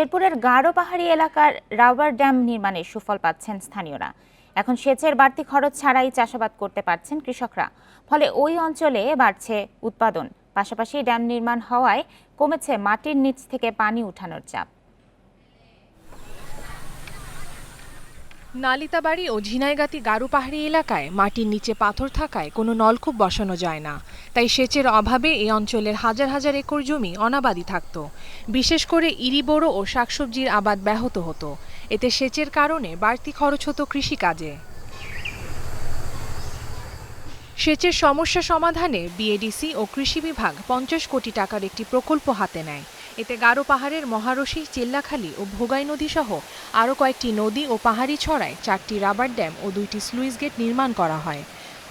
শেরপুরের গাঢ় পাহাড়ি এলাকার রাবার ড্যাম নির্মাণের সুফল পাচ্ছেন স্থানীয়রা। এখন সেচের বাড়তি খরচ ছাড়াই চাষাবাদ করতে পারছেন কৃষকরা। ফলে ওই অঞ্চলে বাড়ছে উৎপাদন। পাশাপাশি ড্যাম নির্মাণ হওয়ায় কমেছে মাটির নিচ থেকে পানি উঠানোর চাপ। নালিতাবাড়ি ও ঝিনাইগাতি গারু পাহাড়ি এলাকায় মাটির নিচে পাথর থাকায় কোনো নলকূপ বসানো যায় না। তাই সেচের অভাবে এই অঞ্চলের হাজার হাজার একর জমি অনাবাদি থাকত। বিশেষ করে ইরিবোড়ো ও শাকসবজির আবাদ ব্যাহত হতো। এতে সেচের কারণে বাড়তি খরচ হতো কৃষিকাজে। সেচের সমস্যা সমাধানে বিএডিসি ও কৃষি বিভাগ পঞ্চাশ কোটি টাকার একটি প্রকল্প হাতে নেয়। এতে গারো পাহাড়ের মহারশী চিল্লাখালী ও ভোগাই নদী সহ আরও কয়েকটি নদী ও পাহাড়ি ছড়ায় চারটি রাবার ড্যাম ও দুইটি স্লুইস গেট নির্মাণ করা হয়।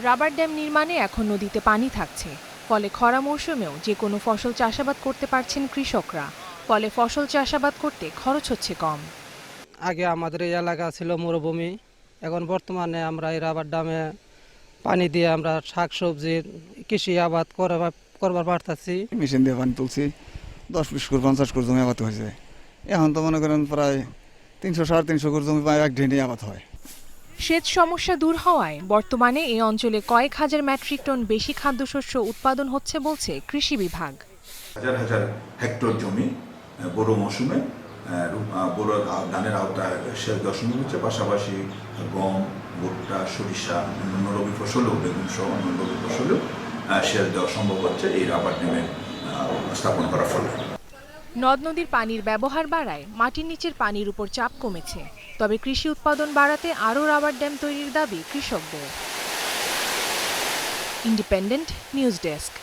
রাবার ড্যাম নির্মাণে এখন নদীতে পানি থাকছে। ফলে খরা মৌসুমেও যে কোনো ফসল চাষাবাদ করতে পারছেন কৃষকরা। ফলে ফসল চাষাবাদ করতে খরচ হচ্ছে কম। আগে আমাদের এই এলাকা ছিল মরুভূমি। এখন বর্তমানে আমরা এই রাবার ডামে পানি দিয়ে আমরা শাক সবজি কৃষি আবাদ করবার করবার পারতাছি। মেশিন দিয়ে পানি তুলছি। দশ বিশ করে পঞ্চাশ করে জমি আবাদ হয়েছে। এখন তো মনে করেন প্রায় তিনশো সাড়ে তিনশো করে জমি প্রায় এক ঢেঁড়ি আবাদ হয়। সেচ সমস্যা দূর হওয়ায় বর্তমানে এই অঞ্চলে কয়েক হাজার মেট্রিক টন বেশি খাদ্যশস্য উৎপাদন হচ্ছে বলছে কৃষি বিভাগ। হাজার হাজার হেক্টর জমি বড় মৌসুমে বড় ধানের আওতায় সেচ সম্ভব হচ্ছে পাশাপাশি গম সরিষা, অন্যান্য রবি ফসলও, বেগুন সহ অন্যান্য রবি ফসলেও সেচ দেওয়া সম্ভব হচ্ছে, এই রাবার ড্যামে স্থাপন করার ফলে। নদ নদীর পানির ব্যবহার বাড়ায়, মাটির নিচের পানির উপর চাপ কমেছে। তবে কৃষি উৎপাদন বাড়াতে আরও রাবার ড্যাম তৈরির দাবি কৃষকদের। Independent news desk.